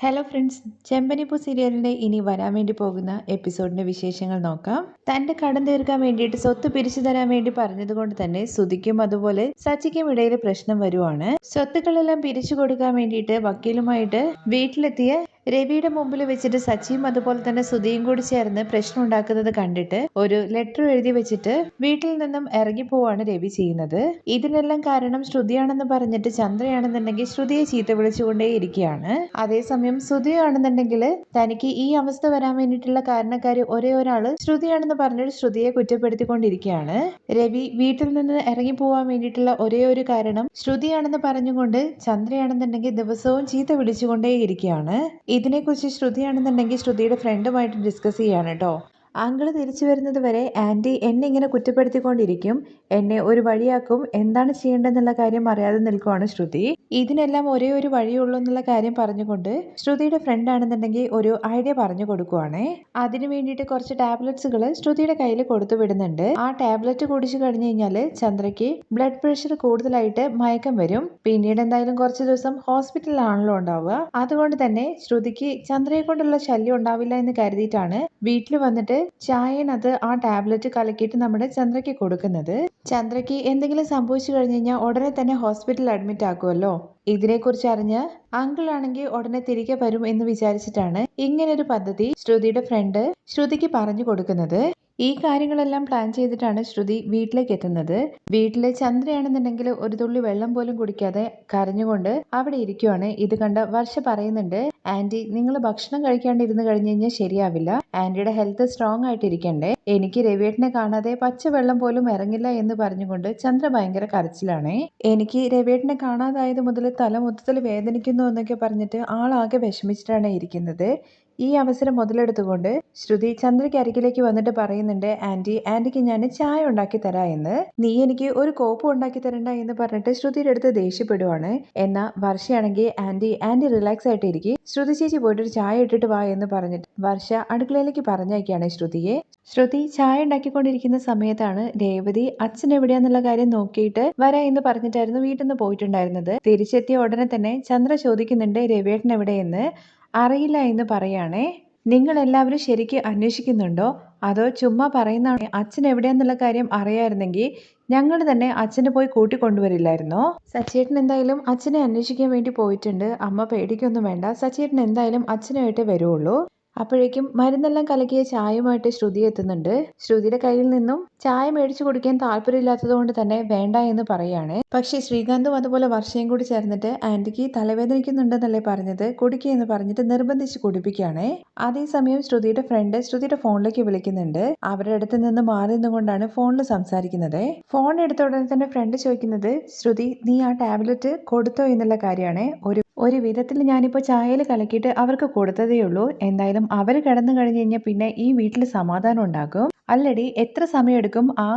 Hello friends ചെമ്പനിപ്പൂ സീരിയലിന്റെ ഇനി വരാൻ വേണ്ടി പോകുന്ന എപ്പിസോഡിന്റെ വിശേഷങ്ങൾ നോക്കാം. തന്റെ കടം തീർക്കാൻ വേണ്ടിയിട്ട് സ്വത്ത് പിരിച്ചു തരാൻ വേണ്ടി പറഞ്ഞതുകൊണ്ട് തന്നെ സുധിക്കും അതുപോലെ സച്ചിക്കും ഇടയിൽ പ്രശ്നം വരുവാണ്. സ്വത്തുക്കളെല്ലാം പിരിച്ചു കൊടുക്കാൻ വേണ്ടിയിട്ട് വക്കീലുമായിട്ട് വീട്ടിലെത്തിയ രവിയുടെ മുമ്പിൽ വെച്ചിട്ട് സച്ചിയും അതുപോലെ തന്നെ സുധിയും കൂടി ചേർന്ന് പ്രശ്നം ഉണ്ടാക്കുന്നത് കണ്ടിട്ട് ഒരു ലെറ്റർ എഴുതി വെച്ചിട്ട് വീട്ടിൽ നിന്നും ഇറങ്ങി പോവാണ് രവി ചെയ്യുന്നത്. ഇതിനെല്ലാം കാരണം ശ്രുതിയാണെന്ന് പറഞ്ഞിട്ട് ചന്ദ്രയാണെന്നുണ്ടെങ്കിൽ ശ്രുതിയെ ചീത്ത വിളിച്ചുകൊണ്ടേ ഇരിക്കുകയാണ്. അതേസമയം ശ്രുതിയാണെന്നുണ്ടെങ്കിൽ തനിക്ക് ഈ അവസ്ഥ വരാൻ വേണ്ടിയിട്ടുള്ള കാരണക്കാര് ഒരേ ഒരാൾ ശ്രുതിയാണെന്ന് പറഞ്ഞിട്ട് ശ്രുതിയെ കുറ്റപ്പെടുത്തിക്കൊണ്ടിരിക്കുകയാണ്. രവി വീട്ടിൽ നിന്ന് ഇറങ്ങി പോവാൻ വേണ്ടിയിട്ടുള്ള ഒരേ ഒരു കാരണം ശ്രുതിയാണെന്ന് പറഞ്ഞുകൊണ്ട് ചന്ദ്രയാണെന്നുണ്ടെങ്കിൽ ദിവസവും ചീത്ത വിളിച്ചുകൊണ്ടേ ഇരിക്കുകയാണ്. ഇതിനെക്കുറിച്ച് ശ്രുതിയാണെന്നുണ്ടെങ്കിൽ ശ്രുതിയുടെ ഫ്രണ്ടുമായിട്ട് ഡിസ്കസ് ചെയ്യാണ് കേട്ടോ അങ്കിൾ തിരിച്ചു വരുന്നത് വരെ ആന്റി എന്നെ ഇങ്ങനെ കുറ്റപ്പെടുത്തിക്കൊണ്ടിരിക്കും. എന്നെ ഒരു വഴിയാക്കും. എന്താണ് ചെയ്യേണ്ടതെന്നുള്ള കാര്യം അറിയാതെ നിൽക്കുവാണ് ശ്രുതി. ഇതിനെല്ലാം ഒരേ ഒരു വഴിയുള്ളൂ എന്നുള്ള കാര്യം പറഞ്ഞുകൊണ്ട് ശ്രുതിയുടെ ഫ്രണ്ട് ആണെന്നുണ്ടെങ്കിൽ ഒരു ഐഡിയ പറഞ്ഞു കൊടുക്കുവാണേ. അതിനു വേണ്ടിയിട്ട് കുറച്ച് ടാബ്ലറ്റ്സുകൾ ശ്രുതിയുടെ കയ്യിൽ കൊടുത്തു വിടുന്നുണ്ട്. ആ ടാബ്ലറ്റ് കുടിച്ചു കഴിഞ്ഞു കഴിഞ്ഞാൽ ചന്ദ്രയ്ക്ക് ബ്ലഡ് പ്രഷർ കൂടുതലായിട്ട് മയക്കം വരും. പിന്നീട് എന്തായാലും കുറച്ച് ദിവസം ഹോസ്പിറ്റലിലാണല്ലോ ഉണ്ടാവുക. അതുകൊണ്ട് തന്നെ ശ്രുതിക്ക് ചന്ദ്രയെ കൊണ്ടുള്ള ശല്യം ഉണ്ടാവില്ല എന്ന് കരുതിയിട്ടാണ് വീട്ടിൽ വന്നിട്ട് ചായനത് ആ ടാബ്ലറ്റ് കലക്കിയിട്ട് നമ്മുടെ ചന്ദ്രയ്ക്ക് കൊടുക്കുന്നത്. ചന്ദ്രയ്ക്ക് എന്തെങ്കിലും സംഭവിച്ചു കഴിഞ്ഞു കഴിഞ്ഞാൽ ഉടനെ തന്നെ ഹോസ്പിറ്റലിൽ അഡ്മിറ്റ് ആക്കുമല്ലോ ഇതിനെക്കുറിച്ച് അറിഞ്ഞ് അങ്കിൾ ആണെങ്കിൽ ഉടനെ തിരികെ വരും എന്ന് വിചാരിച്ചിട്ടാണ് ഇങ്ങനൊരു പദ്ധതി ശ്രുതിയുടെ ഫ്രണ്ട് ശ്രുതിക്ക് പറഞ്ഞു കൊടുക്കുന്നത്. ഈ കാര്യങ്ങളെല്ലാം പ്ലാൻ ചെയ്തിട്ടാണ് ശ്രുതി വീട്ടിലേക്ക് എത്തുന്നത്. വീട്ടിൽ ചന്ദ്രയാണെന്നുണ്ടെങ്കിൽ ഒരു തുള്ളി വെള്ളം പോലും കുടിക്കാതെ കരഞ്ഞുകൊണ്ട് അവിടെ ഇരിക്കുവാണ്. ഇത് കണ്ട വർഷ പറയുന്നുണ്ട് ആന്റി നിങ്ങൾ ഭക്ഷണം കഴിക്കാണ്ട് ഇരുന്ന് കഴിഞ്ഞു കഴിഞ്ഞാൽ ശരിയാവില്ല. ആന്റിയുടെ ഹെൽത്ത് സ്ട്രോങ് ആയിട്ടിരിക്കണ്ടേ. എനിക്ക് രവിയേട്ടനെ കാണാതെ പച്ചവെള്ളം പോലും ഇറങ്ങില്ല എന്ന് പറഞ്ഞുകൊണ്ട് ചന്ദ്ര ഭയങ്കര കരച്ചിലാണ്. എനിക്ക് രവിയേട്ടനെ കാണാതായത് മുതൽ തല മൊത്തത്തിൽ വേദനിക്കുന്നു എന്നൊക്കെ പറഞ്ഞിട്ട് ആളാകെ വിഷമിച്ചിട്ടാണ് ഇരിക്കുന്നത്. ഈ അവസരം മുതലെടുത്തുകൊണ്ട് ശ്രുതി ചന്ദ്രയ്ക്ക് അരികിലേക്ക് വന്നിട്ട് പറയുന്നുണ്ട് ആന്റി ആന്റിക്ക് ഞാൻ ചായ ഉണ്ടാക്കി തരാ എന്ന്. നീ എനിക്ക് ഒരു കോപ്പ് ഉണ്ടാക്കി തരണ്ട എന്ന് പറഞ്ഞിട്ട് ശ്രുതിയുടെ അടുത്ത് ദേഷ്യപ്പെടുവാണ്. എന്നാ വർഷയാണെങ്കിൽ ആന്റി ആന്റി റിലാക്സ് ആയിട്ട് ഇരിക്കും. ശ്രുതി ചേച്ചി പോയിട്ട് ഒരു ചായ ഇട്ടിട്ട് വാ എന്ന് പറഞ്ഞിട്ട് വർഷ അടുക്കളയിലേക്ക് പറഞ്ഞയക്കുകയാണ് ശ്രുതിയെ. ശ്രുതി ചായ ഉണ്ടാക്കിക്കൊണ്ടിരിക്കുന്ന സമയത്താണ് രേവതി അച്ഛൻ എവിടെയാന്നുള്ള കാര്യം നോക്കിയിട്ട് വരാ എന്ന് പറഞ്ഞിട്ടായിരുന്നു വീട്ടിൽ നിന്ന് പോയിട്ടുണ്ടായിരുന്നത്. തിരിച്ചെത്തിയ ഉടനെ തന്നെ ചന്ദ്ര ചോദിക്കുന്നുണ്ട് രവിയേട്ടൻ എവിടെയെന്ന്? അറിയില്ല എന്ന് പറയുകയാണേ നിങ്ങൾ എല്ലാവരും ശരിക്കും അന്വേഷിക്കുന്നുണ്ടോ? അതോ ചുമ്മാ പറയുന്നതാണ് അച്ഛൻ എവിടെയാന്നുള്ള കാര്യം അറിയായിരുന്നെങ്കിൽ ഞങ്ങൾ തന്നെ അച്ഛനെ പോയി കൂട്ടിക്കൊണ്ടുവരില്ലായിരുന്നോ? സച്ചേട്ടൻ എന്തായാലും അച്ഛനെ അന്വേഷിക്കാൻ വേണ്ടി പോയിട്ടുണ്ട്. അമ്മ പേടിക്കൊന്നും വേണ്ട. സച്ചേട്ടൻ എന്തായാലും അച്ഛനുമായിട്ട് വരുള്ളൂ അപ്പോഴേക്കും മരുന്നെല്ലാം കലക്കിയ ചായയുമായിട്ട് ശ്രുതി എത്തുന്നുണ്ട്. ശ്രുതിയുടെ കയ്യിൽ നിന്നും ചായ മേടിച്ചു കുടിക്കാൻ താല്പര്യമില്ലാത്തത് കൊണ്ട് തന്നെ വേണ്ട എന്ന് പറയാണ്. പക്ഷേ ശ്രീകാന്തും അതുപോലെ വർഷയും കൂടി ചേർന്നിട്ട് ആന്റിക്ക് തലവേദനിക്കുന്നുണ്ടെന്നല്ലേ പറഞ്ഞത് കുടിക്കുക എന്ന് പറഞ്ഞിട്ട് നിർബന്ധിച്ച് കുടിപ്പിക്കുകയാണ്. അതേസമയം ശ്രുതിയുടെ ഫ്രണ്ട് ശ്രുതിയുടെ ഫോണിലേക്ക് വിളിക്കുന്നുണ്ട്. അവരുടെ അടുത്ത് നിന്ന് മാറി നിന്നുകൊണ്ടാണ് ഫോണിൽ സംസാരിക്കുന്നത്. ഫോൺ എടുത്ത ഉടനെ തന്നെ ഫ്രണ്ട് ചോദിക്കുന്നത് ശ്രുതി നീ ആ ടാബ്ലറ്റ് കൊടുത്തോ എന്നുള്ള കാര്യമാണ്. ഒരു ഒരു വിധത്തിൽ ഞാനിപ്പോൾ ചായയിൽ കലക്കിയിട്ട് അവർക്ക് കൊടുത്തതേ ഉള്ളൂ. എന്തായാലും അവർ കിടന്നു കഴിഞ്ഞ് കഴിഞ്ഞാൽ പിന്നെ ഈ വീട്ടിൽ സമാധാനം ഉണ്ടാക്കും. അല്ലടി എത്ര സമയമെടുക്കും ആ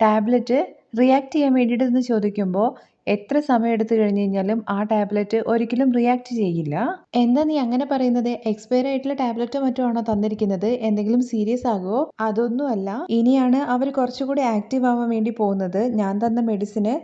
ടാബ്ലറ്റ് റിയാക്ട് ചെയ്യാൻ വേണ്ടിയിട്ടെന്ന് ചോദിക്കുമ്പോൾ എത്ര സമയം എടുത്തു കഴിഞ്ഞ് കഴിഞ്ഞാലും ആ ടാബ്ലറ്റ് ഒരിക്കലും റിയാക്ട് ചെയ്യില്ല. എന്താ നീ അങ്ങനെ പറയുന്നത്? എക്സ്പയർ ആയിട്ടുള്ള ടാബ്ലറ്റ് മറ്റോ ആണോ തന്നിരിക്കുന്നത്? എന്തെങ്കിലും സീരിയസ് ആകുമോ അതൊന്നുമല്ല. ഇനിയാണ് അവർ കുറച്ചുകൂടി ആക്റ്റീവ് ആവാൻ വേണ്ടി പോകുന്നത്. ഞാൻ തന്ന മെഡിസിന്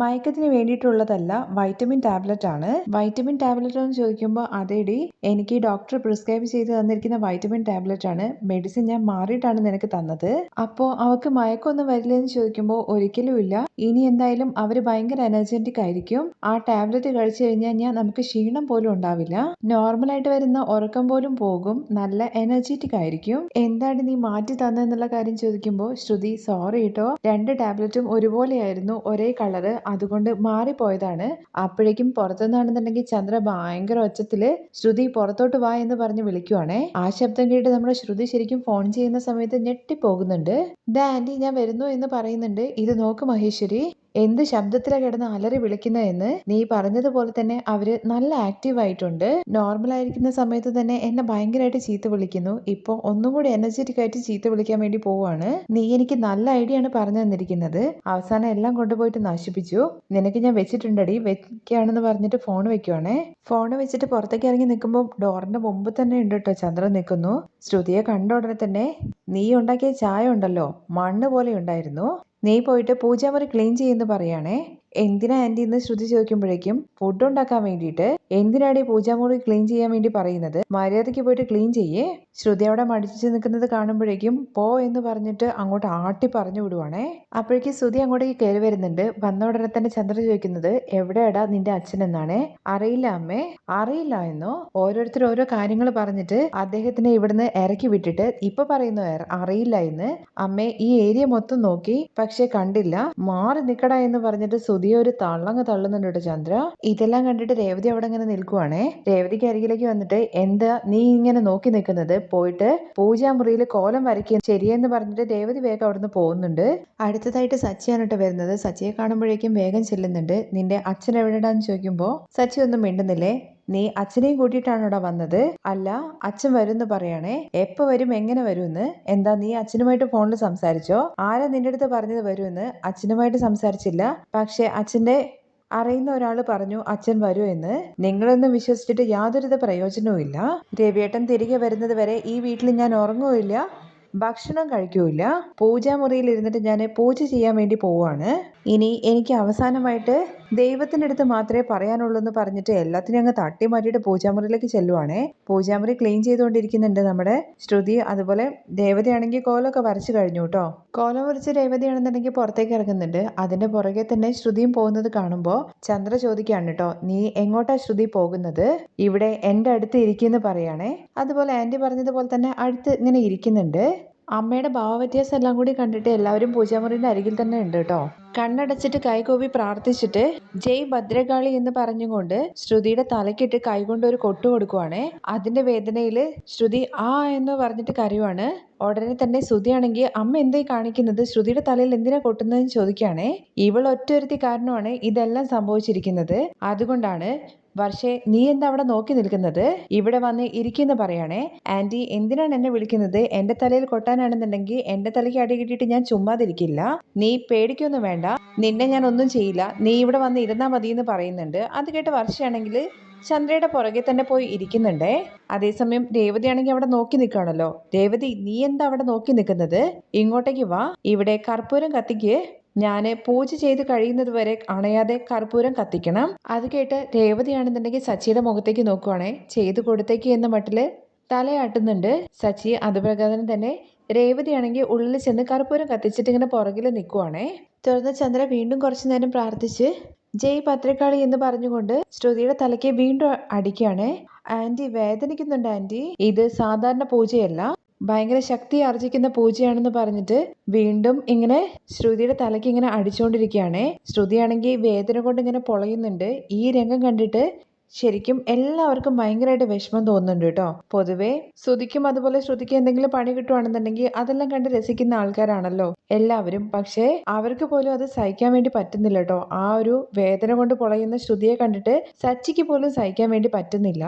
മയക്കത്തിന് വേണ്ടിയിട്ടുള്ളതല്ല വൈറ്റമിൻ ടാബ്ലറ്റ് ആണ്. വൈറ്റമിൻ ടാബ്ലറ്റ് എന്ന് ചോദിക്കുമ്പോൾ അതേടി എനിക്ക് ഡോക്ടർ പ്രിസ്ക്രൈബ് ചെയ്ത് തന്നിരിക്കുന്ന വൈറ്റമിൻ ടാബ്ലറ്റ് ആണ്. മെഡിസിൻ ഞാൻ മാറിയിട്ടാണ് നിനക്ക് തന്നത്. അപ്പോൾ അവർക്ക് മയക്കമൊന്നും വരില്ലെന്ന് ചോദിക്കുമ്പോൾ ഒരിക്കലും ഇല്ല. ഇനി എന്തായാലും അവർ ഭയങ്കര എനർജറ്റിക് ആയിരിക്കും. ആ ടാബ്ലറ്റ് കഴിച്ചു കഴിഞ്ഞാൽ ഞാൻ നമുക്ക് ക്ഷീണം പോലും ഉണ്ടാവില്ല. നോർമലായിട്ട് വരുന്ന ഉറക്കം പോലും പോകും. നല്ല എനർജറ്റിക് ആയിരിക്കും. എന്താണ് നീ മാറ്റി തന്നെന്നുള്ള കാര്യം ചോദിക്കുമ്പോൾ ശ്രുതി സോറി കേട്ടോ രണ്ട് ടാബ്ലറ്റും ഒരുപോലെയായിരുന്നു. ഒരേ കളറ് അതുകൊണ്ട് മാറിപ്പോയതാണ്. അപ്പോഴേക്കും പുറത്തുനിന്നാണെന്നുണ്ടെങ്കിൽ ചന്ദ്ര ഭയങ്കര ഒച്ചത്തിൽ ശ്രുതി പുറത്തോട്ട് വാ എന്ന് പറഞ്ഞ് വിളിക്കുവാണേ. ആ ശബ്ദം കേട്ട് നമ്മുടെ ശ്രുതി ശരിക്കും ഫോൺ ചെയ്യുന്ന സമയത്ത് ഞെട്ടിപ്പോകുന്നുണ്ട്. ദാ ആന്റി ഞാൻ വരുന്നു എന്ന് പറയുന്നുണ്ട്. ഇത് നോക്ക് മഹേശ്വരി. എന്ത് ശബ്ദത്തിലാണ് കിടന്ന് അലറി വിളിക്കുന്നതെന്ന് നീ പറഞ്ഞതുപോലെ തന്നെ അവർ നല്ല ആക്റ്റീവ് ആയിട്ടുണ്ട്. നോർമൽ ആയിരിക്കുന്ന സമയത്ത് തന്നെ എന്നെ ഭയങ്കരമായിട്ട് ചീത്ത വിളിക്കുന്നു. ഇപ്പോൾ ഒന്നും കൂടി എനർജറ്റിക് ആയിട്ട് ചീത്ത വിളിക്കാൻ വേണ്ടി പോവാണ്. നീ എനിക്ക് നല്ല ഐഡിയ ആണ് പറഞ്ഞു തന്നിരിക്കുന്നത്. അവസാനം എല്ലാം കൊണ്ടുപോയിട്ട് നശിപ്പിച്ചു. നിനക്ക് ഞാൻ വെച്ചിട്ടുണ്ടടി. വെക്കുകയാണെന്ന് പറഞ്ഞിട്ട് ഫോൺ വെക്കുവാണേ. ഫോൺ വെച്ചിട്ട് പുറത്തേക്ക് ഇറങ്ങി നിൽക്കുമ്പോൾ ഡോറിന്റെ മുമ്പ് തന്നെ ഉണ്ട് കേട്ടോ ചന്ദ്രൻ നിൽക്കുന്നു. ശ്രുതിയെ കണ്ട ഉടനെ തന്നെ നീ ഉണ്ടാക്കിയ ചായ ഉണ്ടല്ലോ. മണ്ണ് പോലെ ഉണ്ടായിരുന്നു. നീ പോയിട്ട് പൂജാമുറി ക്ലീൻ ചെയ്യുമെന്ന് പറയാണേ. എന്തിനാ ആന്റി എന്ന് ശ്രുതി ചോദിക്കുമ്പോഴേക്കും ഫുഡ് ഉണ്ടാക്കാൻ വേണ്ടിയിട്ട് എന്തിനാടി പൂജാമുറി ക്ലീൻ ചെയ്യാൻ വേണ്ടി പറയുന്നത്? മര്യാദയ്ക്ക് പോയിട്ട് ക്ലീൻ ചെയ്യേ. ശ്രുതി അവിടെ മടിച്ചു നിൽക്കുന്നത് കാണുമ്പോഴേക്കും പോ എന്ന് പറഞ്ഞിട്ട് അങ്ങോട്ട് ആട്ടി പറഞ്ഞു വിടുവാണേ. അപ്പോഴേക്കും ശ്രുതി അങ്ങോട്ടേക്ക് കയറി വരുന്നുണ്ട്. വന്ന ഉടനെ തന്നെ ചന്ദ്ര ചോദിക്കുന്നത് എവിടെയാടാ നിന്റെ അച്ഛൻ എന്നാണ്? അറിയില്ല അമ്മേ. അറിയില്ല എന്നോ? ഓരോരുത്തർ ഓരോ കാര്യങ്ങൾ പറഞ്ഞിട്ട് അദ്ദേഹത്തിനെ ഇവിടുന്ന് ഇറക്കി വിട്ടിട്ട് ഇപ്പൊ പറയുന്നു അറിയില്ല എന്ന്. അമ്മേ ഈ ഏരിയ മൊത്തം നോക്കി. പക്ഷെ കണ്ടില്ല. മാറി നിക്കടാ എന്ന് പറഞ്ഞിട്ട് ഒരു തള്ളങ്ങ് തള്ളുന്നുണ്ട് ചന്ദ്ര. ഇതെല്ലാം കണ്ടിട്ട് രേവതി അവിടെ ഇങ്ങനെ നിൽക്കുവാണേ. രേവതിക്ക് അരികിലേക്ക് വന്നിട്ട് എന്താ നീ ഇങ്ങനെ നോക്കി നിൽക്കുന്നത്? പോയിട്ട് പൂജാമുറിയിൽ കോലം വരയ്ക്കുക ശരിയെന്ന് പറഞ്ഞിട്ട് രേവതി വേഗം അവിടുന്ന് പോകുന്നുണ്ട്. അടുത്തതായിട്ട് സച്ചിയാണ് വരുന്നത്. സച്ചിയെ കാണുമ്പോഴേക്കും വേഗം ചെല്ലുന്നുണ്ട്. നിന്റെ അച്ഛൻ എവിടെടാന്ന് ചോദിക്കുമ്പോൾ സച്ചി ഒന്നും മിണ്ടുന്നില്ലേ? നീ അച്ഛനെയും കൂട്ടിയിട്ടാണോടാ വന്നത്? അല്ല അച്ഛൻ വരുമെന്ന് പറയണേ. എപ്പോ വരും എങ്ങനെ വരുമെന്ന്? എന്താ നീ അച്ഛനുമായിട്ട് ഫോണിൽ സംസാരിച്ചോ? ആരാ നിന്റെ അടുത്ത് പറഞ്ഞത് വരുമെന്ന്? അച്ഛനുമായിട്ട് സംസാരിച്ചില്ല. പക്ഷെ അച്ഛന്റെ അറിയുന്ന ഒരാൾ പറഞ്ഞു അച്ഛൻ വരൂ എന്ന് നിങ്ങളൊന്നും വിശ്വസിച്ചിട്ട് യാതൊരുവിധ പ്രയോജനവും ഇല്ല. രവിയേട്ടൻ തിരികെ വരുന്നത് വരെ ഈ വീട്ടിൽ ഞാൻ ഉറങ്ങുകയില്ല. ഭക്ഷണം കഴിക്കൂല പൂജാമുറിയിൽ ഇരുന്നിട്ട് ഞാൻ പൂജ ചെയ്യാൻ വേണ്ടി പോവാണ് ഇനി എനിക്ക് അവസാനമായിട്ട് ദൈവത്തിന്റെ അടുത്ത് മാത്രമേ പറയാനുള്ളൂ എന്ന് പറഞ്ഞിട്ട് എല്ലാത്തിനും അങ്ങ് തട്ടി മാറ്റിയിട്ട് പൂജാമുറിയിലേക്ക് ചെല്ലുവാണേ. പൂജാമുറി ക്ലീൻ ചെയ്തുകൊണ്ടിരിക്കുന്നുണ്ട് നമ്മുടെ ശ്രുതി. അതുപോലെ ദേവതയാണെങ്കിൽ കോലമൊക്കെ വരച്ചു കഴിഞ്ഞു കേട്ടോ. കോലം വരച്ച് ദേവതയാണെന്നുണ്ടെങ്കിൽ പുറത്തേക്ക് ഇറങ്ങുന്നുണ്ട്. അതിന്റെ പുറകെ തന്നെ ശ്രുതിയും പോകുന്നത് കാണുമ്പോൾ ചന്ദ്ര ചോദിക്കുകയാണ് കേട്ടോ നീ എങ്ങോട്ടാ ശ്രുതി പോകുന്നത്? ഇവിടെ എന്റെ അടുത്ത് ഇരിക്കുന്നു പറയാണേ. അതുപോലെ ആന്റി പറഞ്ഞതുപോലെ തന്നെ അടുത്ത് ഇങ്ങനെ ഇരിക്കുന്നുണ്ട്. അമ്മയുടെ ഭാവവ്യത്യാസം എല്ലാം കൂടി കണ്ടിട്ട് എല്ലാവരും പൂജാമുറിന്റെ അരികിൽ തന്നെ ഉണ്ട് കേട്ടോ. കണ്ണടച്ചിട്ട് കൈകൂപ്പി പ്രാർത്ഥിച്ചിട്ട് ജയ് ഭദ്രകാളി എന്ന് പറഞ്ഞുകൊണ്ട് ശ്രുതിയുടെ തലക്കിട്ട് കൈകൊണ്ട് ഒരു കൊട്ടു കൊടുക്കുവാണേ. അതിന്റെ വേദനയിൽ ശ്രുതി ആ എന്ന് പറഞ്ഞിട്ട് കരയുവാണ്. ഉടനെ തന്നെ ശ്രുതിയാണെങ്കിൽ അമ്മ എന്തായി കാണിക്കുന്നത്? ശ്രുതിയുടെ തലയിൽ എന്തിനാ കൊട്ടുന്നതെന്ന് ചോദിക്കുകയാണേ. ഇവൾ ഒറ്റൊരുത്തി കാരണമാണ് ഇതെല്ലാം സംഭവിച്ചിരിക്കുന്നത്. അതുകൊണ്ടാണ് വർഷേ നീ എന്താ അവിടെ നോക്കി നിൽക്കുന്നത്? ഇവിടെ വന്ന് ഇരിക്കുന്നു പറയണേ. ആന്റി എന്തിനാണ് എന്നെ വിളിക്കുന്നത്? എന്റെ തലയിൽ കൊട്ടാനാണെന്നുണ്ടെങ്കിൽ എന്റെ തലയ്ക്ക് അടി കിട്ടിയിട്ട് ഞാൻ ചുമ്മാതിരിക്കില്ല. നീ പേടിക്കൊന്നും വേണ്ട. നിന്നെ ഞാൻ ഒന്നും ചെയ്യില്ല. നീ ഇവിടെ വന്ന് ഇരുന്നാ മതി എന്ന് പറയുന്നുണ്ട്. അത് കേട്ട് വർഷയാണെങ്കിൽ ചന്ദ്രയുടെ പുറകെ തന്നെ പോയി ഇരിക്കുന്നുണ്ടേ. അതേസമയം രേവതിയാണെങ്കിൽ അവിടെ നോക്കി നിൽക്കുകയാണല്ലോ. രേവതി നീ എന്താ അവിടെ നോക്കി നിൽക്കുന്നത്? ഇങ്ങോട്ടേക്ക് വാ. ഇവിടെ കർപ്പൂരം കത്തിക്ക്. ഞാൻ പൂജ ചെയ്ത് കഴിയുന്നത് വരെ അണയാതെ കർപ്പൂരം കത്തിക്കണം. അത് കേട്ട് രേവതിയാണെന്നുണ്ടെങ്കിൽ സച്ചിയുടെ മുഖത്തേക്ക് നോക്കുവാണേ. ചെയ്തു കൊടുത്തേക്ക് എന്ന മട്ടിൽ തലയാട്ടുന്നുണ്ട്. സച്ചി അതുപ്രകാരം തന്നെ രേവതിയാണെങ്കിൽ ഉള്ളിൽ ചെന്ന് കർപ്പൂരം കത്തിച്ചിട്ട് ഇങ്ങനെ പുറകിൽ നിൽക്കുവാണേ തുടർന്ന് ചന്ദ്ര വീണ്ടും കുറച്ചു നേരം പ്രാർത്ഥിച്ച് ജയ് പത്രക്കാളി എന്ന് പറഞ്ഞുകൊണ്ട് ശ്രുതിയുടെ തലയ്ക്ക് വീണ്ടും അടിക്കുകയാണ്. ആന്റി വേദനിക്കുന്നുണ്ട് ആന്റി ഇത് സാധാരണ പൂജയല്ല. ഭയങ്കര ശക്തി ആർജിക്കുന്ന പൂജയാണെന്ന് പറഞ്ഞിട്ട് വീണ്ടും ഇങ്ങനെ ശ്രുതിയുടെ തലയ്ക്ക് ഇങ്ങനെ അടിച്ചുകൊണ്ടിരിക്കുകയാണേ ശ്രുതിയാണെങ്കിൽ വേദന കൊണ്ട് ഇങ്ങനെ പൊളയുന്നുണ്ട്. ഈ രംഗം കണ്ടിട്ട് ശരിക്കും എല്ലാവർക്കും ഭയങ്കരമായിട്ട് വിഷമം തോന്നുന്നുണ്ട് കേട്ടോ. പൊതുവേ ശ്രുതിക്കും അതുപോലെ ശ്രുതിക്ക് എന്തെങ്കിലും പണി കിട്ടുവാണെന്നുണ്ടെങ്കിൽ അതെല്ലാം കണ്ട് രസിക്കുന്ന ആൾക്കാരാണല്ലോ എല്ലാവരും. പക്ഷേ അവർക്ക് പോലും അത് സഹിക്കാൻ വേണ്ടി പറ്റുന്നില്ല കേട്ടോ. ആ ഒരു വേദന കൊണ്ട് പൊളയുന്ന ശ്രുതിയെ കണ്ടിട്ട് സച്ചിക്ക് പോലും സഹിക്കാൻ വേണ്ടി പറ്റുന്നില്ല.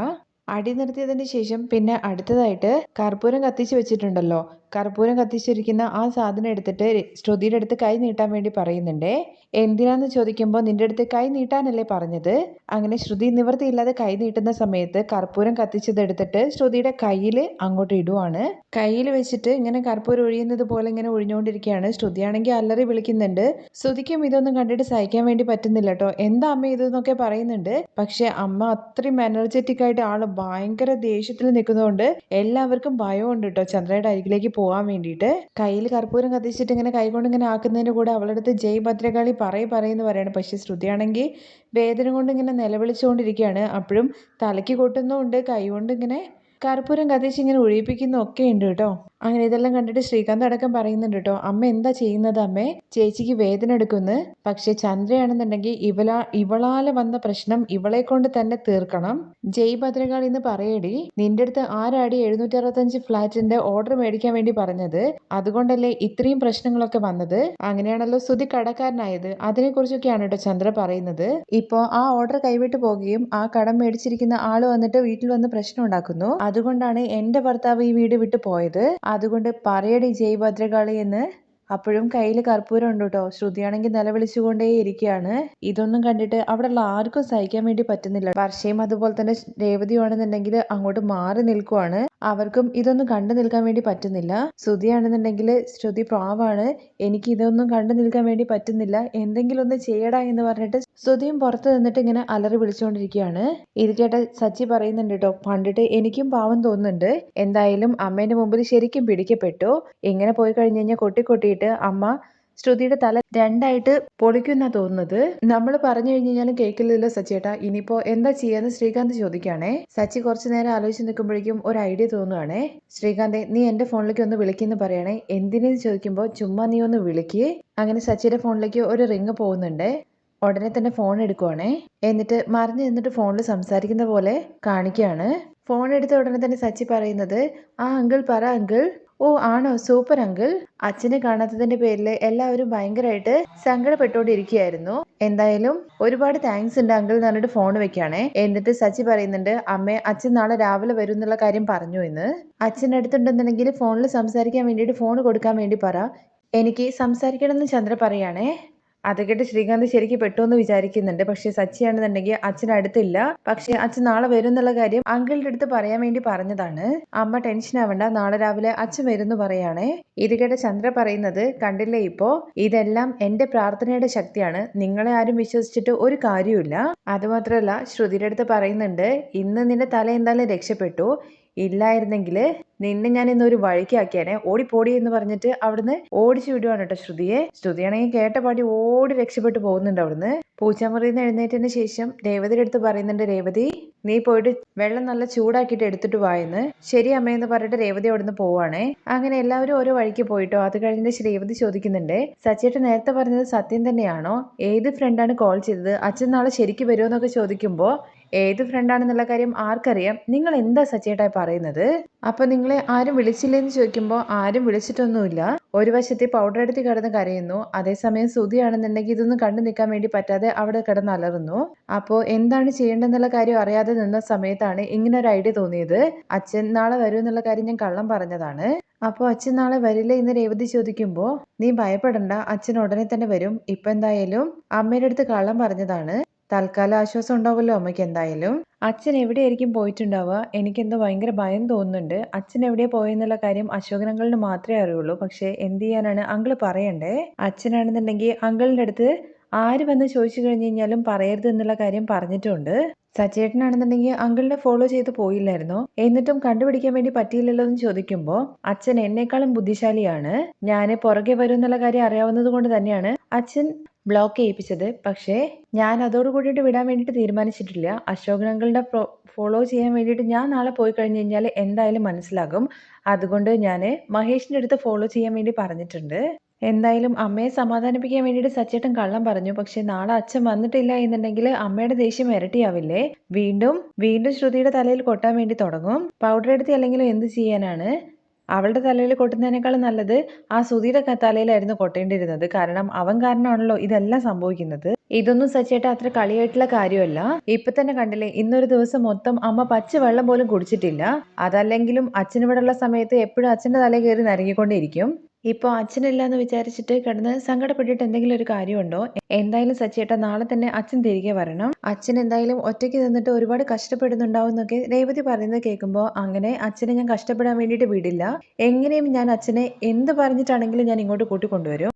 അടി നിർത്തിയതിന് ശേഷം പിന്നെ അടുത്തതായിട്ട് കർപ്പൂരം കത്തിച്ച് വെച്ചിട്ടുണ്ടല്ലോ. കർപ്പൂരം കത്തിച്ചിരിക്കുന്ന ആ സാധനം എടുത്തിട്ട് ശ്രുതിയുടെ അടുത്ത് കൈ നീട്ടാൻ വേണ്ടി പറയുന്നുണ്ടേ. എന്തിനാന്ന് ചോദിക്കുമ്പോൾ നിന്റെ അടുത്ത് കൈ നീട്ടാനല്ലേ പറഞ്ഞത്? അങ്ങനെ ശ്രുതി നിവൃത്തിയില്ലാതെ കൈ നീട്ടുന്ന സമയത്ത് കർപ്പൂരം കത്തിച്ചത് എടുത്തിട്ട് ശ്രുതിയുടെ കയ്യിൽ അങ്ങോട്ട് ഇടുവാണ്. കയ്യിൽ വെച്ചിട്ട് ഇങ്ങനെ കർപ്പൂരം ഒഴിയുന്നത് പോലെ ഇങ്ങനെ ഒഴിഞ്ഞുകൊണ്ടിരിക്കുകയാണ്. ശ്രുതിയാണെങ്കിൽ അല്ലറി വിളിക്കുന്നുണ്ട്. ശ്രുതിക്കും ഇതൊന്നും കണ്ടിട്ട് സഹിക്കാൻ വേണ്ടി പറ്റുന്നില്ല കേട്ടോ എന്താ അമ്മ ഇതെന്നൊക്കെ പറയുന്നുണ്ട്. പക്ഷെ അമ്മ അത്രയും എനർജറ്റിക് ആയിട്ട് ആൾ ഭയങ്കര ദേഷ്യത്തിൽ നിൽക്കുന്നതുകൊണ്ട് എല്ലാവർക്കും ഭയമുണ്ട് കേട്ടോ ചന്ദ്രയുടെ അരികിലേക്ക് പോകാൻ വേണ്ടിയിട്ട് കയ്യിൽ കർപ്പൂരം കത്തിച്ചിട്ട് ഇങ്ങനെ കൈകൊണ്ട് ഇങ്ങനെ ആക്കുന്നതിന്റെ കൂടെ അവളുടെ അടുത്ത് ജയ് ഭദ്രകാളി പറയ് പറയുന്നു പറയാണ്. പക്ഷെ ശ്രുതിയാണെങ്കിൽ വേദന കൊണ്ട് ഇങ്ങനെ നിലവിളിച്ചുകൊണ്ടിരിക്കുകയാണ്. അപ്പോഴും തലയ്ക്ക് കൊട്ടുന്നുമുണ്ട് കൈ കൊണ്ട് ഇങ്ങനെ കർപ്പൂരം കത്തിച്ച് ഇങ്ങനെ ഒഴിപ്പിക്കുന്ന ഒക്കെ ഉണ്ട് കേട്ടോ. അങ്ങനെ ഇതെല്ലാം കണ്ടിട്ട് ശ്രീകാന്ത് അടക്കം പറയുന്നുണ്ട് കേട്ടോ അമ്മ എന്താ ചെയ്യുന്നത് അമ്മേ? ചേച്ചിക്ക് വേദന എടുക്കുന്നു. പക്ഷെ ചന്ദ്രയാണെന്നുണ്ടെങ്കിൽ ഇവളാ ഇവളാൽ വന്ന പ്രശ്നം ഇവളെ കൊണ്ട് തന്നെ തീർക്കണം. ജയ് ഭദ്രകാളി എന്ന് പറയടി. നിന്റെ അടുത്ത് ആരാടി എഴുന്നൂറ്റി അറുപത്തഞ്ച് ഫ്ലാറ്റിന്റെ ഓർഡർ മേടിക്കാൻ വേണ്ടി പറഞ്ഞത്? അതുകൊണ്ടല്ലേ ഇത്രയും പ്രശ്നങ്ങളൊക്കെ വന്നത്? അങ്ങനെയാണല്ലോ സ്തുതി കടക്കാരനായത്. അതിനെക്കുറിച്ചൊക്കെയാണ് കേട്ടോ ചന്ദ്ര പറയുന്നത്. ഇപ്പോ ആ ഓർഡർ കൈവിട്ട് പോകുകയും ആ കടം മേടിച്ചിരിക്കുന്ന ആൾ വന്നിട്ട് വീട്ടിൽ വന്ന് പ്രശ്നം ഉണ്ടാക്കുന്നു. അതുകൊണ്ടാണ് എന്റെ ഭർത്താവ് ഈ വീട് വിട്ടു പോയത്. അതുകൊണ്ട് പറയടി ജയ് ഭദ്രകാളി എന്ന്. അപ്പോഴും കയ്യിൽ കർപ്പൂരം ഉണ്ട് കേട്ടോ ശ്രുതിയാണെങ്കിൽ നിലവിളിച്ചുകൊണ്ടേ ഇരിക്കുകയാണ്. ഇതൊന്നും കണ്ടിട്ട് അവിടെയുള്ള ആർക്കും സഹിക്കാൻ വേണ്ടി പറ്റുന്നില്ല. വർഷയും അതുപോലെ തന്നെ രേവതിയാണെന്നുണ്ടെങ്കിൽ അങ്ങോട്ട് മാറി നിൽക്കുവാണ്. അവർക്കും ഇതൊന്നും കണ്ടു നിൽക്കാൻ വേണ്ടി പറ്റുന്നില്ല. ശ്രുതിയാണെന്നുണ്ടെങ്കിൽ ശ്രുതി പ്രാവാണ്. എനിക്ക് ഇതൊന്നും കണ്ടു നിൽക്കാൻ വേണ്ടി പറ്റുന്നില്ല. എന്തെങ്കിലും ഒന്ന് ചെയ്യടാ എന്ന് പറഞ്ഞിട്ട് ശ്രുതിയും പുറത്ത് നിന്നിട്ട് ഇങ്ങനെ അലറി വിളിച്ചുകൊണ്ടിരിക്കുകയാണ്. ഇത് കേട്ട സച്ചി പറയുന്നുണ്ട് കേട്ടോ പണ്ടിട്ട് എനിക്കും പാവം തോന്നുന്നുണ്ട്. എന്തായാലും അമ്മേന്റെ മുമ്പിൽ ശരിക്കും പിടിക്കപ്പെട്ടു. ഇങ്ങനെ പോയി കഴിഞ്ഞ് കഴിഞ്ഞാൽ കൊട്ടിക്കൊട്ടിയിട്ട് അമ്മ ശ്രുതിയുടെ തല രണ്ടായിട്ട് പൊളിക്കുന്ന തോന്നുന്നത്. നമ്മൾ പറഞ്ഞു കഴിഞ്ഞു കഴിഞ്ഞാലും കേൾക്കില്ലല്ലോ സച്ചിയേട്ടാ. ഇനിയിപ്പോ എന്താ ചെയ്യാന്ന് ശ്രീകാന്ത് ചോദിക്കുകയാണേ. സച്ചി കുറച്ചു നേരം ആലോചിച്ച് നിൽക്കുമ്പോഴേക്കും ഒരു ഐഡിയ തോന്നുകയാണേ. ശ്രീകാന്തെ നീ എന്റെ ഫോണിലേക്ക് ഒന്ന് വിളിക്കുന്നു പറയണേ. എന്തിനെന്ന് ചോദിക്കുമ്പോൾ ചുമ്മാ നീ ഒന്ന് വിളിക്ക്. അങ്ങനെ സച്ചിയുടെ ഫോണിലേക്ക് ഒരു റിങ് പോകുന്നുണ്ട്. ഉടനെ തന്നെ ഫോൺ എടുക്കുവാണേ. എന്നിട്ട് മറിഞ്ഞു നിന്നിട്ട് ഫോണിൽ സംസാരിക്കുന്ന പോലെ കാണിക്കുകയാണ്. ഫോൺ എടുത്ത ഉടനെ തന്നെ സച്ചി പറയുന്നത് ആ അങ്കിൾ പറ അങ്കിൾ. ഓ ആണോ? Super uncle. അച്ഛനെ കാണാത്തതിന്റെ പേരിൽ എല്ലാവരും ഭയങ്കരമായിട്ട് സങ്കടപ്പെട്ടുകൊണ്ടിരിക്കുകയായിരുന്നു. എന്തായാലും ഒരുപാട് താങ്ക്സ് ഉണ്ട് അങ്കിൾ എന്ന് പറഞ്ഞിട്ട് ഫോൺ വെക്കുകയാണേ. എന്നിട്ട് സച്ചി പറയുന്നുണ്ട് അമ്മേ അച്ഛൻ നാളെ രാവിലെ വരും എന്നുള്ള കാര്യം പറഞ്ഞു എന്ന്. അച്ഛൻ അടുത്തുണ്ടെന്നുണ്ടെങ്കിൽ ഫോണിൽ സംസാരിക്കാൻ വേണ്ടിയിട്ട് ഫോൺ കൊടുക്കാൻ വേണ്ടി പറ. എനിക്ക് സംസാരിക്കണമെന്ന് ചന്ദ്ര പറയാണേ. അത് കേട്ട് ശ്രീകാന്ത് ശരിക്കും പെട്ടു എന്ന് വിചാരിക്കുന്നുണ്ട്. പക്ഷെ സച്ചിയാണെന്നുണ്ടെങ്കിൽ അച്ഛൻ അടുത്തില്ല. പക്ഷെ അച്ഛൻ നാളെ വരും എന്നുള്ള കാര്യം അങ്കിളിന്റെ അടുത്ത് പറയാൻ വേണ്ടി പറഞ്ഞതാണ്. അമ്മ ടെൻഷൻ ആവണ്ട നാളെ രാവിലെ അച്ഛൻ വരുന്നു പറയാണേ. ഇത് കേട്ട ചന്ദ്ര പറയുന്നത് കണ്ടില്ലേ ഇപ്പോ? ഇതെല്ലാം എന്റെ പ്രാർത്ഥനയുടെ ശക്തിയാണ്. നിങ്ങളെ ആരും വിശ്വസിച്ചിട്ട് ഒരു കാര്യമില്ല അതുമാത്രമല്ല ശ്രുതിയുടെ അടുത്ത് പറയുന്നുണ്ട് ഇന്ന് നിന്റെ തല എന്തായാലും രക്ഷപ്പെട്ടു. ഇല്ലായിരുന്നെങ്കിൽ നിന്നെ ഞാൻ ഇന്ന് ഒരു വഴിക്കാക്കിയാണേ ഓടിപ്പോടി എന്ന് പറഞ്ഞിട്ട് അവിടുന്ന് ഓടിച്ചു വിടുവാണ് കേട്ടോ ശ്രുതിയെ. ശ്രുതിയാണെങ്കിൽ കേട്ട പാടി ഓടി രക്ഷപ്പെട്ടു പോകുന്നുണ്ട് അവിടുന്ന്. പൂച്ചാമുറിയിൽ നിന്ന് എഴുന്നേറ്റതിന് ശേഷം രേവതിയുടെ അടുത്ത് പറയുന്നുണ്ട് രേവതി നീ പോയിട്ട് വെള്ളം നല്ല ചൂടാക്കിയിട്ട് എടുത്തിട്ട് വായെന്ന് ശരി അമ്മയെന്ന് പറഞ്ഞിട്ട് രേവതി അവിടുന്ന് പോവാണേ. അങ്ങനെ എല്ലാവരും ഓരോ വഴിക്ക് പോയിട്ടോ? അത് കഴിഞ്ഞിട്ട് രേവതി ചോദിക്കുന്നുണ്ട് സച്ചേട്ട് നേരത്തെ പറഞ്ഞത് സത്യം തന്നെയാണോ? ഏത് ഫ്രണ്ടാണ് കോൾ ചെയ്തത്? അച്ഛൻ നാളെ ശരിക്ക് വരുമോ? എന്നൊക്കെ ചോദിക്കുമ്പോൾ ഏത് ഫ്രണ്ടാണെന്നുള്ള കാര്യം ആർക്കറിയാം. നിങ്ങൾ എന്താ സച്ചേട്ടായി പറയുന്നത്? അപ്പൊ നിങ്ങളെ ആരും വിളിച്ചില്ലെന്ന് ചോദിക്കുമ്പോൾ ആരും വിളിച്ചിട്ടൊന്നുമില്ല. ഒരു വശത്തെ പൗഡർ എടുത്ത് കിടന്ന് കരയുന്നു. അതേസമയം സുതിയാണെന്നുണ്ടെങ്കിൽ ഇതൊന്നും കണ്ടു നിൽക്കാൻ വേണ്ടി പറ്റാതെ അവിടെ കിടന്ന് അലറുന്നു. അപ്പോൾ എന്താണ് ചെയ്യേണ്ടതെന്നുള്ള കാര്യം അറിയാതെ നിന്ന സമയത്താണ് ഇങ്ങനെ ഒരു ഐഡിയ തോന്നിയത്. അച്ഛൻ നാളെ വരും എന്നുള്ള കാര്യം ഞാൻ കള്ളം പറഞ്ഞതാണ്. അപ്പോൾ അച്ഛൻ നാളെ വരില്ല എന്ന് രേവതി ചോദിക്കുമ്പോൾ നീ ഭയപ്പെടണ്ട. അച്ഛൻ ഉടനെ തന്നെ വരും. ഇപ്പൊ എന്തായാലും അമ്മയുടെ അടുത്ത് കള്ളം പറഞ്ഞതാണ്. തൽക്കാലം ആശ്വാസം ഉണ്ടാവുമല്ലോ അമ്മയ്ക്ക് എന്തായാലും. അച്ഛൻ എവിടെയായിരിക്കും പോയിട്ടുണ്ടാവുക? എനിക്കെന്തോ ഭയങ്കര ഭയം തോന്നുന്നുണ്ട്. അച്ഛൻ എവിടെ പോയെന്നുള്ള കാര്യം അശോകനങ്ങളിന് മാത്രമേ അറിയുള്ളൂ. പക്ഷേ എന്ത് ചെയ്യാനാണ് അങ്കിൾ പറയണ്ടേ? അച്ഛനാണെന്നുണ്ടെങ്കിൽ അങ്കിളിന്റെ അടുത്ത് ആര് വന്ന് ചോദിച്ചു കഴിഞ്ഞു കഴിഞ്ഞാലും പറയരുത് എന്നുള്ള കാര്യം പറഞ്ഞിട്ടുണ്ട്. സച്ചേട്ടനാണെന്നുണ്ടെങ്കിൽ അങ്കിളിനെ ഫോളോ ചെയ്ത് പോയില്ലായിരുന്നു? എന്നിട്ടും കണ്ടുപിടിക്കാൻ വേണ്ടി പറ്റിയില്ലല്ലോ എന്ന് ചോദിക്കുമ്പോൾ അച്ഛൻ എന്നെക്കാളും ബുദ്ധിശാലിയാണ്. ഞാൻ പുറകെ വരും എന്നുള്ള കാര്യം അറിയാവുന്നത് കൊണ്ട് തന്നെയാണ് അച്ഛൻ ബ്ലോക്ക് ചെയ്യിപ്പിച്ചത്. പക്ഷേ ഞാൻ അതോട് കൂടിയിട്ട് വിടാൻ വേണ്ടിയിട്ട് തീരുമാനിച്ചിട്ടില്ല. അശോകൻ അങ്കിളിന്റെ ഫോളോ ചെയ്യാൻ വേണ്ടിയിട്ട് ഞാൻ നാളെ പോയി കഴിഞ്ഞ് കഴിഞ്ഞാൽ എന്തായാലും മനസ്സിലാകും. അതുകൊണ്ട് ഞാൻ മഹേഷിന്റെ അടുത്ത് ഫോളോ ചെയ്യാൻ വേണ്ടി പറഞ്ഞിട്ടുണ്ട്. എന്തായാലും അമ്മയെ സമാധാനിപ്പിക്കാൻ വേണ്ടിയിട്ട് സച്ചേട്ടൻ കള്ളം പറഞ്ഞു. പക്ഷെ നാളെ അച്ഛൻ വന്നിട്ടില്ല എന്നുണ്ടെങ്കിൽ അമ്മയുടെ ദേഷ്യം ഇരട്ടിയാവില്ലേ? വീണ്ടും വീണ്ടും ശ്രുതിയുടെ തലയിൽ കൊട്ടാൻ വേണ്ടി തുടങ്ങും. പൗഡർ എടുത്ത് അല്ലെങ്കിലും എന്ത് ചെയ്യാനാണ്? അവളുടെ തലയിൽ കൊട്ടുന്നതിനേക്കാളും നല്ലത് ആ സുധീടെ തലയിലായിരുന്നു കൊട്ടേണ്ടിയിരുന്നത്. കാരണം അവൻ കാരണമാണല്ലോ ഇതെല്ലാം സംഭവിക്കുന്നത്. ഇതൊന്നും സച്ചേട്ട അത്ര കളിയായിട്ടുള്ള കാര്യമല്ല. ഇപ്പൊ തന്നെ കണ്ടില്ലേ ഇന്നൊരു ദിവസം മൊത്തം അമ്മ പച്ചവെള്ളം പോലും കുടിച്ചിട്ടില്ല. അതല്ലെങ്കിലും അച്ഛൻ ഉള്ള സമയത്ത് എപ്പോഴും അച്ഛന്റെ തലയിൽ കയറി നരങ്ങിക്കൊണ്ടേയിരിക്കും. ഇപ്പോൾ അച്ഛനില്ല എന്ന് വിചാരിച്ചിട്ട് കിടന്ന് സങ്കടപ്പെട്ടിട്ട് എന്തെങ്കിലും ഒരു കാര്യമുണ്ടോ? എന്തായാലും സച്ചേട്ട നാളെ തന്നെ അച്ഛൻ തിരികെ വരണം. അച്ഛൻ എന്തായാലും ഒറ്റയ്ക്ക് നിന്നിട്ട് ഒരുപാട് കഷ്ടപ്പെടുന്നുണ്ടാവും എന്നൊക്കെ രേവതി പറയുന്നത് കേൾക്കുമ്പോൾ അങ്ങനെ അച്ഛനെ ഞാൻ കഷ്ടപ്പെടാൻ വേണ്ടിയിട്ട് വിടില്ല. എങ്ങനെയും ഞാൻ അച്ഛനെ എന്ത് പറഞ്ഞിട്ടാണെങ്കിലും ഞാൻ ഇങ്ങോട്ട് കൂട്ടിക്കൊണ്ടുവരും.